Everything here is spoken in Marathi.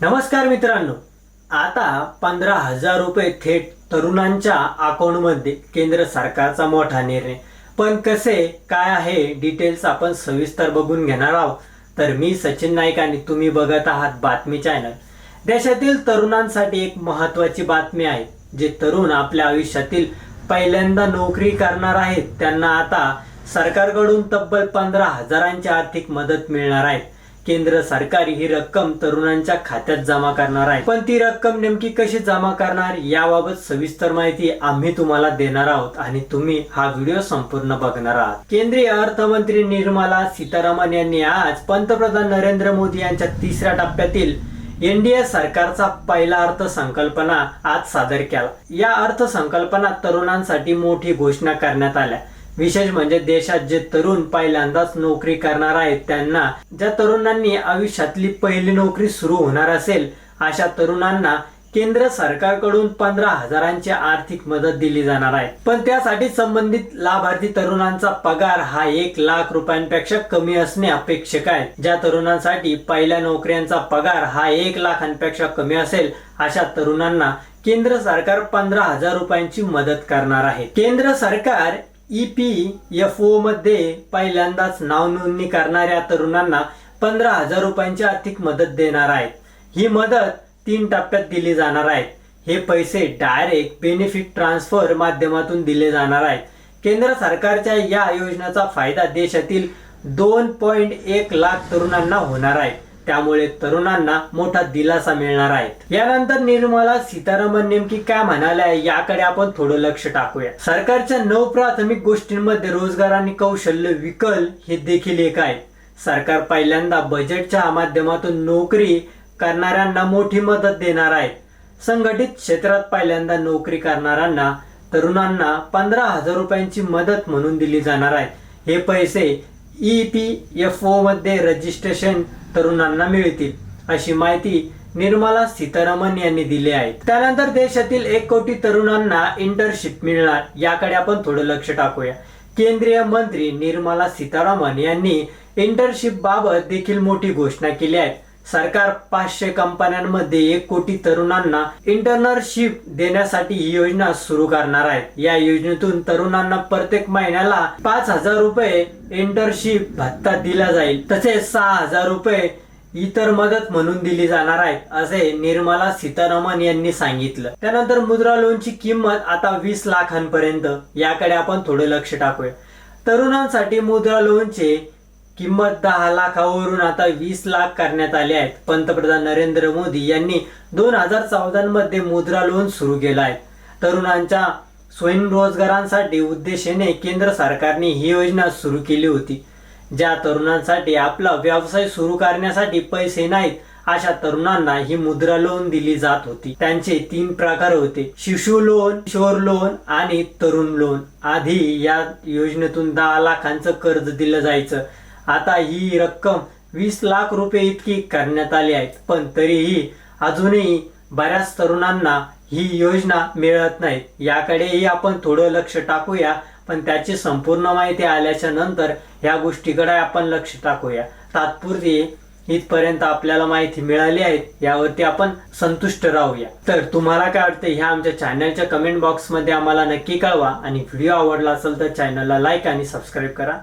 नमस्कार मित्रांनो. आता पंधरा हजार रुपये थेट तरुणांच्या अकाउंटमध्ये केंद्र सरकारचा मोठा निर्णय. पण कसे काय आहे डिटेल्स आपण सविस्तर बघून घेणार आहोत. तर मी सचिन नाईक आणि तुम्ही बघत आहात बातमी चॅनल. देशातील तरुणांसाठी एक महत्वाची बातमी आहे जे तरुण आपल्या आयुष्यातील पहिल्यांदा नोकरी करणार आहेत. त्यांना आता सरकारकडून तब्बल पंधरा हजारांची आर्थिक मदत मिळणार आहे. केंद्र सरकार ही रक्कम तरुणांच्या खात्यात जमा करणार आहे. पण ती रक्कम नेमकी कशी जमा करणार याबाबत सविस्तर माहिती आम्ही तुम्हाला देणार आहोत आणि तुम्ही हा व्हिडिओ संपूर्ण बघणार आहात. केंद्रीय अर्थमंत्री निर्मला सीतारामन यांनी आज पंतप्रधान नरेंद्र मोदी यांच्या तिसऱ्या टप्प्यातील एनडीए सरकारचा पहिला अर्थसंकल्पना आज सादर केला. या अर्थसंकल्पनात तरुणांसाठी मोठी घोषणा करण्यात आल्या. विशेष म्हणजे देशात जे तरुण पहिल्यांदाच नोकरी करणार आहेत त्यांना ज्या तरुणांनी आयुष्यातली पहिली नोकरी सुरू होणार असेल अशा तरुणांना केंद्र सरकारकडून पंधरा हजारांची आर्थिक मदत दिली जाणार आहे. पण त्यासाठी संबंधित लाभार्थी तरुणांचा पगार हा एक लाख रुपयांपेक्षा कमी असणे अपेक्षित आहे. ज्या तरुणांसाठी पहिल्या नोकऱ्यांचा पगार हा एक लाखांपेक्षा कमी असेल अशा तरुणांना केंद्र सरकार पंधरा हजार रुपयांची मदत करणार आहे. केंद्र सरकार ई पी एफ ओमध्ये पहिल्यांदाच नाव नोंदणी करणाऱ्या तरुणांना पंधरा हजार रुपयांची आर्थिक मदत देणार आहे ही मदत तीन टप्प्यात दिली जाणार आहे. हे पैसे डायरेक्ट बेनिफिट ट्रान्सफर माध्यमातून दिले जाणार आहेत. केंद्र सरकारच्या या योजनेचा फायदा देशातील दोन पॉइंट एक लाख तरुणांना होणार आहे. त्यामुळे तरुणांना मोठा दिलासा मिळणार आहे. यानंतर निर्मला सीतारामन नेमकी काय म्हणाल्या याकडे आपण थोडं लक्ष टाकूया. सरकारच्या नऊ प्राथमिक गोष्टींमध्ये रोजगार आणि कौशल्य विकल हे देखील एक आहे. सरकार पहिल्यांदा बजेटच्या माध्यमातून नोकरी करणाऱ्यांना मोठी मदत देणार आहे. संघटित क्षेत्रात पहिल्यांदा नोकरी करणाऱ्यांना तरुणांना पंधरा हजार रुपयांची मदत म्हणून दिली जाणार आहे. हे पैसे ई पी एफ ओमध्ये रजिस्ट्रेशन तरुणांना मिळतील अशी माहिती निर्मला सीतारामन यांनी दिली आहे. त्यानंतर देशातील एक कोटी तरुणांना इंटर्नशिप मिळणार याकडे आपण थोडं लक्ष टाकूया. केंद्रीय मंत्री निर्मला सीतारामन यांनी इंटर्नशिप बाबत देखील मोठी घोषणा केली आहे. सरकार पाचशे कंपन्यांमध्ये एक कोटी तरुणांना इंटर्नशिप देण्यासाठी ही योजना सुरू करणार आहे. या योजनेतून तरुणांना प्रत्येक महिन्याला पाच हजार रुपये इंटर्नशिप भत्ता दिला जाईल. तसेच सहा हजार रुपये इतर मदत म्हणून दिली जाणार आहे असे निर्मला सीतारामन यांनी सांगितलं. त्यानंतर मुद्रा लोनची किंमत आता वीस लाखांपर्यंत. याकडे आपण थोडं लक्ष टाकूया. तरुणांसाठी मुद्रा लोनचे किंमत दहा लाखावरून आता वीस लाख करण्यात आले आहेत. पंतप्रधान नरेंद्र मोदी यांनी दोन हजार चौदामध्ये मुद्रा लोन सुरू केलं आहे. तरुणांच्या स्वयंरोजगारांसाठी उद्देशाने केंद्र सरकारने ही योजना सुरू केली होती. ज्या तरुणांसाठी आपला व्यवसाय सुरू करण्यासाठी पैसे नाहीत अशा तरुणांना ही मुद्रा लोन दिली जात होती. त्यांचे तीन प्रकार होते. शिशु लोन किशोर लोन आणि तरुण लोन. आधी या योजनेतून दहा लाखांचं कर्ज दिलं जायचं. आता ही रक्कम वीस लाख रुपये इतकी करण्यात आली आहे. पण तरीही अजूनही बऱ्याच तरुणांना ही योजना मिळत नाही. याकडेही आपण थोडं लक्ष टाकूया पण त्याची संपूर्ण माहिती आल्याच्यानंतर ह्या गोष्टीकडे आपण लक्ष टाकूया. तात्पुरती इथपर्यंत आपल्याला माहिती मिळाली आहे यावरती आपण संतुष्ट राहूया. तर तुम्हाला काय वाटतं ह्या आमच्या चॅनलच्या कमेंट बॉक्समध्ये आम्हाला नक्की कळवा. आणि व्हिडिओ आवडला असेल तर चॅनलला लाईक आणि सबस्क्राईब करा.